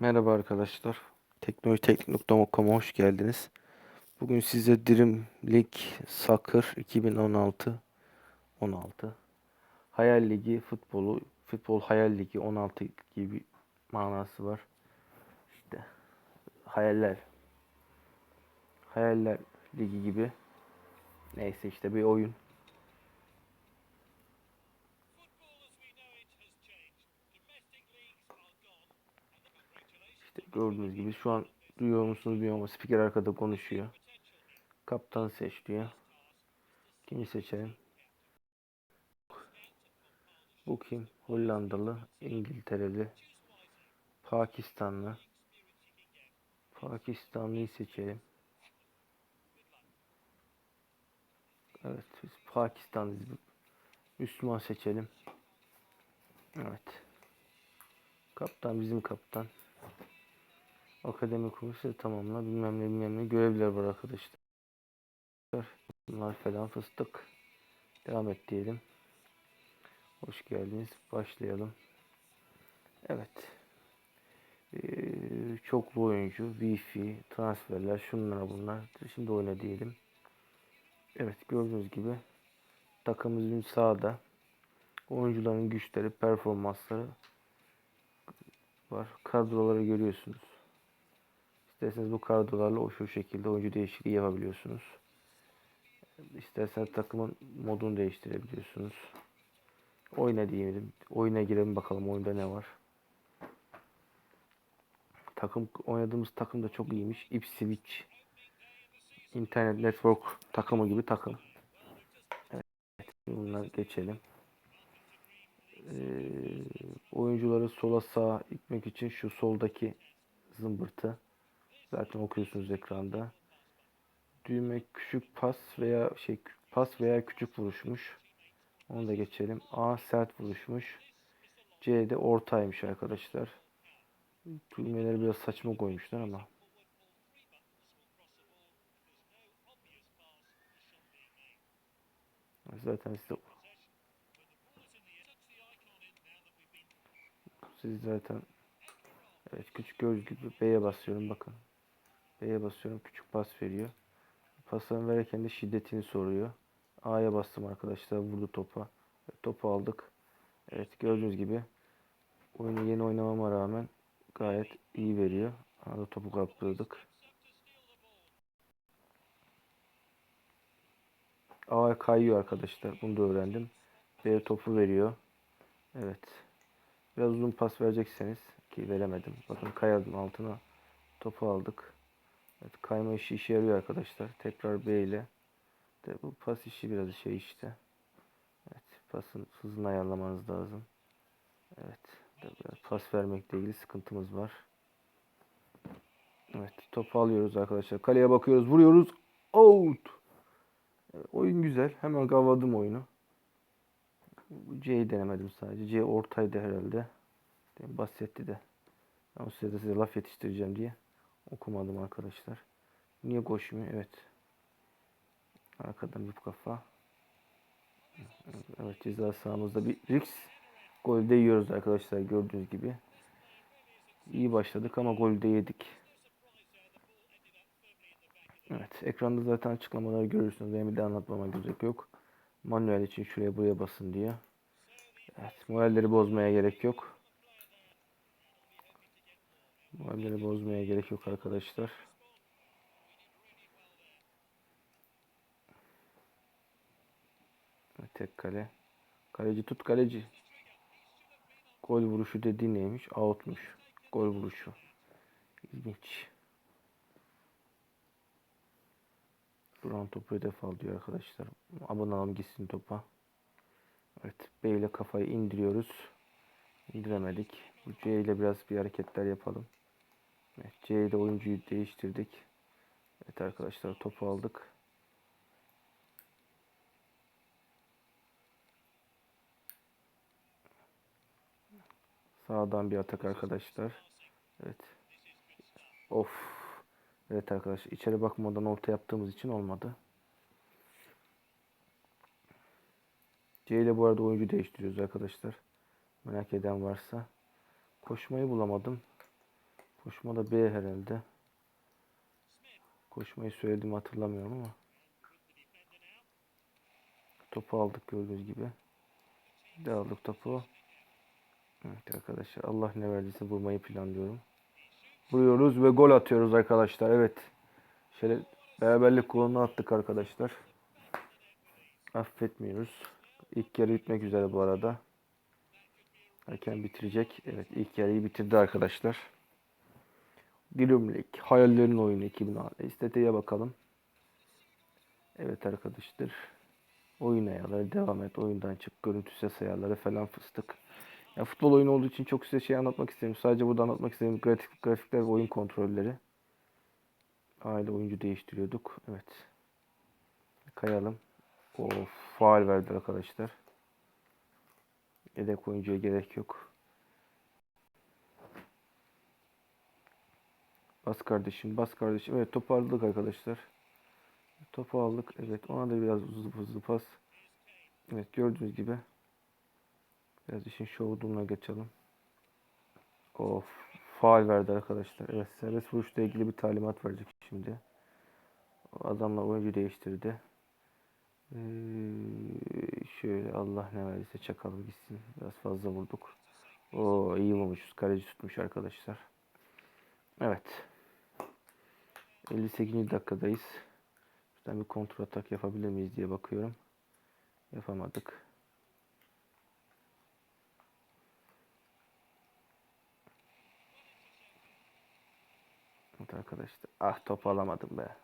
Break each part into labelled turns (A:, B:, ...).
A: Merhaba arkadaşlar. Teknolojiteknik.com'a hoş geldiniz. Bugün size Dream League Soccer 2016 16 Hayal Ligi futbolu, futbol Hayal Ligi 16 gibi manası var. İşte hayaller. Hayaller Ligi gibi. Neyse işte bir oyun. İşte gördüğünüz gibi şu an duyuyor musunuz bilmiyorum ama spiker arkada konuşuyor. Kaptan seç diyor. Kimi seçelim? Bu kim? Hollandalı, İngiltereli, Pakistanlı. Pakistanlıyı seçelim. Evet, biz Pakistanlıyız. Müslüman seçelim. Evet. Kaptan bizim kaptan. Akademi kursu tamamla bilmem ne bilmem ne görevler var arkadaşlar. Bunlar falan fıstık. Devam et diyelim. Hoş geldiniz. Başlayalım. Evet. Ee, çoklu oyuncu, Wi-Fi, transferler, şunlar bunlar. Şimdi oyna diyelim. Evet gördüğünüz gibi takımımızın sağda oyuncuların güçleri, performansları var. Kadroları görüyorsunuz. İsterseniz bu kadrolarla o şu şekilde oyuncu değişikliği yapabiliyorsunuz. İsterseniz takımın modunu değiştirebiliyorsunuz. Oyna diyelim. Oyuna girelim bakalım oyunda ne var. Takım oynadığımız takım da çok iyiymiş. Ipswich Internet Network takımı gibi takım. Evet. Bunlar geçelim. Ee, oyuncuları sola sağa itmek için şu soldaki zımbırtı. Zaten okuyorsunuz ekranda. Düğme küçük pas veya şey pas veya küçük vuruşmuş. Onu da geçelim. A sert vuruşmuş. C de ortaymış arkadaşlar. Düğmeleri biraz saçma koymuşlar ama. Zaten size siz zaten evet küçük göz gibi B'ye basıyorum bakın. B'ye basıyorum küçük pas veriyor. Pasını verirken de şiddetini soruyor. A'ya bastım arkadaşlar vurdu topa. Topu aldık. Evet gördüğünüz gibi oyunu yeni oynamama rağmen gayet iyi veriyor. Arada topu kaptırdık. A kayıyor arkadaşlar. Bunu da öğrendim. B topu veriyor. Evet. Biraz uzun pas verecekseniz ki veremedim. Bakın kayadım altına. Topu aldık. Evet, kayma işi işe yarıyor arkadaşlar. Tekrar B ile. De bu pas işi biraz şey işte. Evet, pasın hızını ayarlamanız lazım. Evet, de biraz pas vermekle ilgili sıkıntımız var. Evet, topu alıyoruz arkadaşlar. Kaleye bakıyoruz, vuruyoruz. Out. Evet, oyun güzel. Hemen kavradım oyunu. C'yi denemedim sadece. C ortaydı herhalde. Bahsetti de. Ben o sırada size laf yetiştireceğim diye okumadım arkadaşlar. Niye koşmuyor? Evet. Arkadan bir kafa. Evet ceza sahamızda bir Rix golde yiyoruz arkadaşlar gördüğünüz gibi. İyi başladık ama golde yedik. Evet ekranda zaten açıklamaları görürsünüz. Benim bir de anlatmama gerek yok. Manuel için şuraya buraya basın diye. Evet moralleri bozmaya gerek yok. Moralleri bozmaya gerek yok arkadaşlar. Tek kale. Kaleci tut kaleci. Gol vuruşu dediği neymiş? Out'muş. Gol vuruşu. İlginç. Duran topu hedef al diyor arkadaşlar. Abone gitsin topa. Evet. B ile kafayı indiriyoruz. İndiremedik. C ile biraz bir hareketler yapalım. Evet, C ile oyuncuyu değiştirdik. Evet arkadaşlar topu aldık. Sağdan bir atak arkadaşlar. Evet. Of. Evet arkadaşlar içeri bakmadan orta yaptığımız için olmadı. C ile bu arada oyuncu değiştiriyoruz arkadaşlar. Merak eden varsa. Koşmayı bulamadım. Koşma da B herhalde. Koşmayı söylediğimi hatırlamıyorum ama. Topu aldık gördüğünüz gibi. Bir de aldık topu. Evet arkadaşlar Allah ne verdiyse vurmayı planlıyorum. Vuruyoruz ve gol atıyoruz arkadaşlar. Evet. Şöyle beraberlik golünü attık arkadaşlar. Affetmiyoruz. İlk yarı bitmek üzere bu arada. Erken bitirecek. Evet ilk yarıyı bitirdi arkadaşlar. Dilimlik. Hayallerin oyunu 2006. İstatiğe bakalım. Evet arkadaşlar. Oyun ayarları devam et. Oyundan çık. Görüntü ses ayarları falan fıstık. Ya futbol oyunu olduğu için çok size şey anlatmak istemiyorum. Sadece burada anlatmak istediğim grafik, grafikler ve oyun kontrolleri. Aile oyuncu değiştiriyorduk. Evet. Kayalım. O faal verdi arkadaşlar. Yedek oyuncuya gerek yok. Bas kardeşim, bas kardeşim. Evet topu aldık arkadaşlar. Topu aldık. Evet ona da biraz hızlı hızlı pas. Evet gördüğünüz gibi. Biraz işin şovduğuna geçelim. Of faal verdi arkadaşlar. Evet serbest vuruşla ilgili bir talimat verecek şimdi. O adamla oyuncu değiştirdi. Ee, şöyle Allah ne verdiyse çakalım gitsin. Biraz fazla vurduk. O iyi vurmuşuz. Kaleci tutmuş arkadaşlar. Evet. 58. dakikadayız. Şuradan bir kontrol atak yapabilir miyiz diye bakıyorum. Yapamadık. Evet arkadaşlar. Ah top alamadım be.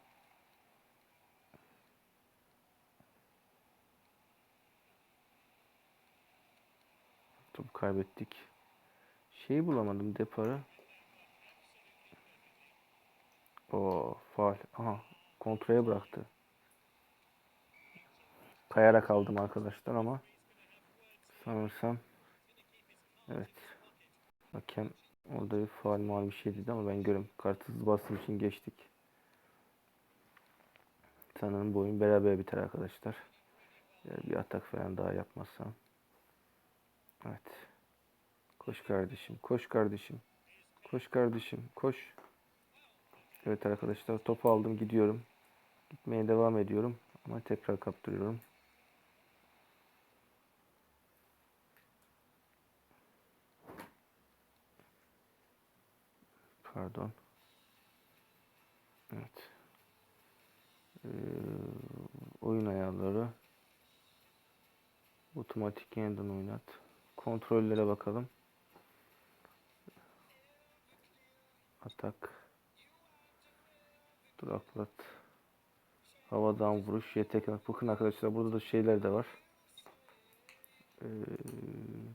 A: Topu kaybettik. Şeyi bulamadım deparı. O faal. Aha kontraya bıraktı. Kayarak aldım arkadaşlar ama sanırsam evet hakem orada bir faal mal bir şey dedi ama ben görüm kartı hızlı bastığım için geçtik. Sanırım bu oyun beraber biter arkadaşlar. Eğer bir atak falan daha yapmazsam. Evet. Koş kardeşim, koş kardeşim. Koş kardeşim, koş. Evet arkadaşlar topu aldım gidiyorum. Gitmeye devam ediyorum ama tekrar kaptırıyorum. Pardon. Evet. Ee, oyun ayarları. Otomatik yeniden oynat. Kontrollere bakalım. Atak. Duraklat. Havadan vuruş. Yetek. Bakın arkadaşlar burada da şeyler de var. Ee,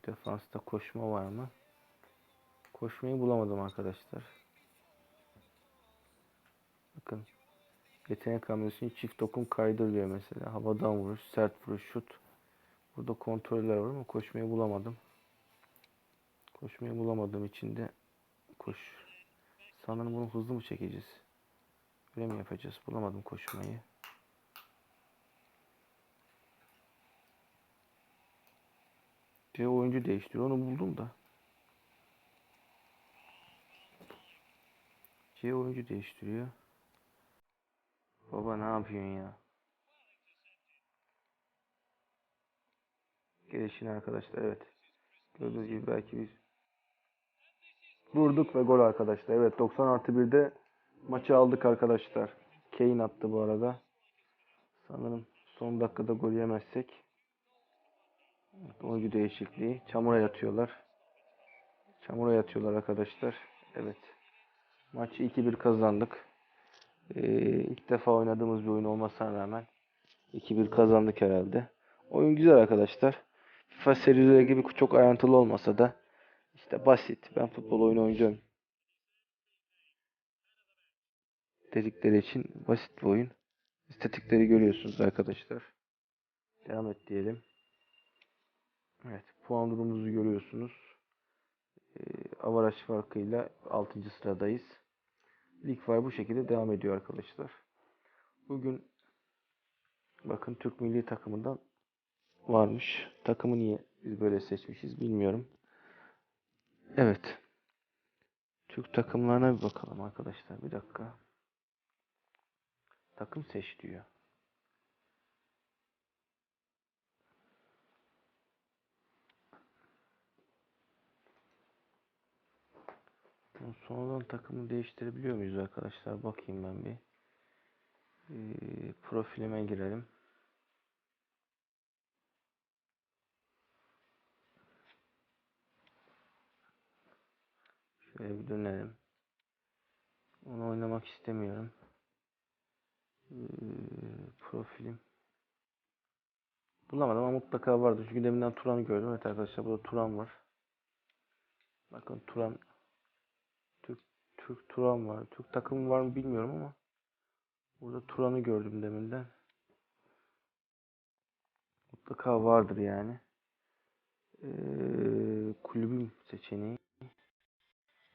A: defansta koşma var mı? Koşmayı bulamadım arkadaşlar. Bakın. Yetenek hamlesini çift dokun kaydır diyor mesela. Havadan vuruş, sert vuruş, şut. Burada kontroller var ama koşmayı bulamadım. Koşmayı bulamadığım için de koş. Sanırım bunu hızlı mı çekeceğiz? Öyle mi yapacağız? Bulamadım koşmayı. C oyuncu değiştiriyor. Onu buldum da. C oyuncu değiştiriyor. Baba ne yapıyorsun ya? Gelişin arkadaşlar evet. Gördüğünüz gibi belki biz vurduk ve gol arkadaşlar. Evet 90 artı 1'de maçı aldık arkadaşlar. Kane attı bu arada. Sanırım son dakikada gol yemezsek. Evet, oyuncu değişikliği. Çamura yatıyorlar. Çamura yatıyorlar arkadaşlar. Evet. Maçı 2-1 kazandık. Ee, ilk defa oynadığımız bir oyun olmasına rağmen 2-1 kazandık herhalde. Oyun güzel arkadaşlar. FIFA serileri gibi çok ayrıntılı olmasa da işte basit. Ben futbol oyunu oynayacağım. Dedikleri için basit bir oyun. İstatikleri görüyorsunuz arkadaşlar. Devam et diyelim. Evet. Puan durumumuzu görüyorsunuz. Ee, avaraj farkıyla 6. sıradayız. Lig var bu şekilde devam ediyor arkadaşlar. Bugün bakın Türk milli takımından varmış. Takımı niye biz böyle seçmişiz bilmiyorum. Evet. Türk takımlarına bir bakalım arkadaşlar. Bir dakika. Takım seç diyor. Sonradan takımı değiştirebiliyor muyuz arkadaşlar? Bakayım ben bir. Ee, profilime girelim. Şöyle bir dönelim. Onu oynamak istemiyorum. Ee, profilim. Bulamadım ama mutlaka vardır. Çünkü deminden Turan'ı gördüm. Evet arkadaşlar burada Turan var. Bakın Turan Türk Türk Turan var. Türk takımı var mı bilmiyorum ama burada Turan'ı gördüm deminden. Mutlaka vardır yani. Ee, kulübüm seçeneği.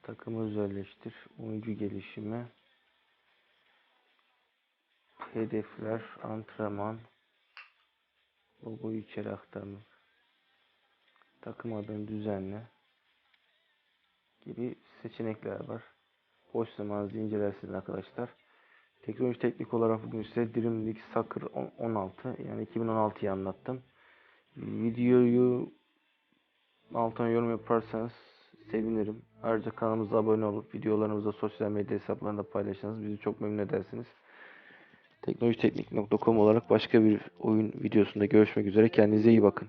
A: Takımı özelleştir. Oyuncu gelişimi. Hedefler, antrenman. Logoyu içeri aktarma. Takım adını düzenle. Gibi seçenekler var. Boş zamanınızı incelersiniz arkadaşlar. Teknoloji teknik olarak bugün size Dream League Soccer 16 yani 2016'yı anlattım. Videoyu altına yorum yaparsanız sevinirim. Ayrıca kanalımıza abone olup videolarımızı sosyal medya hesaplarında paylaşırsanız bizi çok memnun edersiniz. Teknolojiteknik.com olarak başka bir oyun videosunda görüşmek üzere. Kendinize iyi bakın.